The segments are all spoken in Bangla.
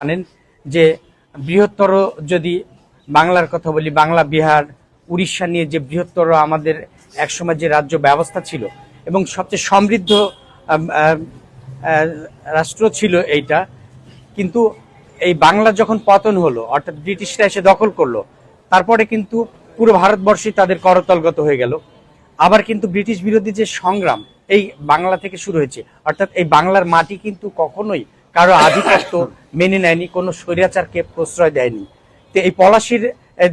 জানেন যে বৃহত্তর যদি বাংলার কথা বলি, বাংলা, বিহার, উড়িষ্যা নিয়ে যে বৃহত্তর আমাদের একসময় যে রাজ্য ব্যবস্থা ছিল এবং সবচেয়ে সমৃদ্ধ রাষ্ট্র ছিল এইটা, কিন্তু এই বাংলা যখন পতন হলো, অর্থাৎ ব্রিটিশরা এসে দখল করল, তারপরে কিন্তু পুরো ভারতবর্ষই তাদের করতলগত হয়ে গেল। আবার কিন্তু ব্রিটিশ বিরোধী যে সংগ্রাম, এই বাংলা থেকে শুরু হয়েছে, অর্থাৎ এই বাংলার মাটি কিন্তু কখনোই কারও আধিপত্য মেনে নেয়নি, কোনো স্বৈরাচারকে প্রশ্রয় দেয়নি। তো এই পলাশির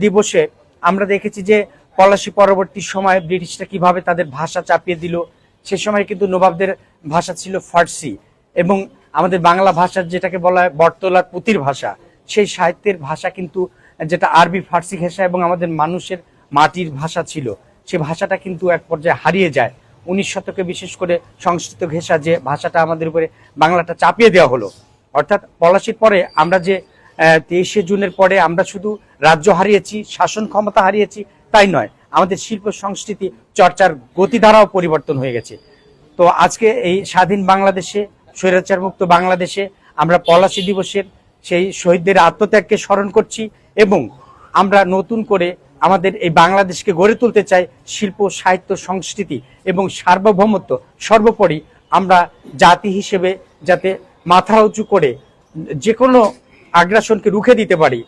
দিবসে আমরা দেখেছি যে পলাশি পরবর্তী সময়ে ব্রিটিশরা কীভাবে তাদের ভাষা চাপিয়ে দিল, সে সময় কিন্তু নবাবদের ভাষা ছিল ফার্সি এবং আমাদের বাংলা ভাষার যেটাকে বলা হয় বটতলার পুতির ভাষা, সেই সাহিত্যের ভাষা কিন্তু, যেটা আরবি, ফার্সি ভাষা এবং আমাদের মানুষের মাটির ভাষা ছিল, সে ভাষাটা কিন্তু এক পর্যায়ে হারিয়ে যায়। উনিশ শতকে বিশেষ করে সংস্কৃত ঘেঁষা যে ভাষাটা আমাদের উপরে বাংলাটা চাপিয়ে দেওয়া হলো। অর্থাৎ পলাশির পরে আমরা যে তেইশে জুনের পরে আমরা শুধু রাজ্য হারিয়েছি, শাসন ক্ষমতা হারিয়েছি, তাই নয়, আমাদের শিল্প সংস্কৃতি চর্চার গতিধারাও পরিবর্তন হয়ে গেছে। তো আজকে এই স্বাধীন বাংলাদেশে, স্বৈরাচার মুক্ত বাংলাদেশে আমরা পলাশি দিবসের সেই শহীদদের আত্মত্যাগকে স্মরণ করছি এবং আমরা নতুন করে আমাদের এই বাংলাদেশকে গড়ে তুলতে চাই শিল্প, সাহিত্য, সংস্কৃতি এবং সার্বভৌমত্ব সর্বোপরি আমরা জাতি হিসেবে যাতে মাথা উঁচু করে যে কোনো আগ্রাসনকে রুখে দিতে পারি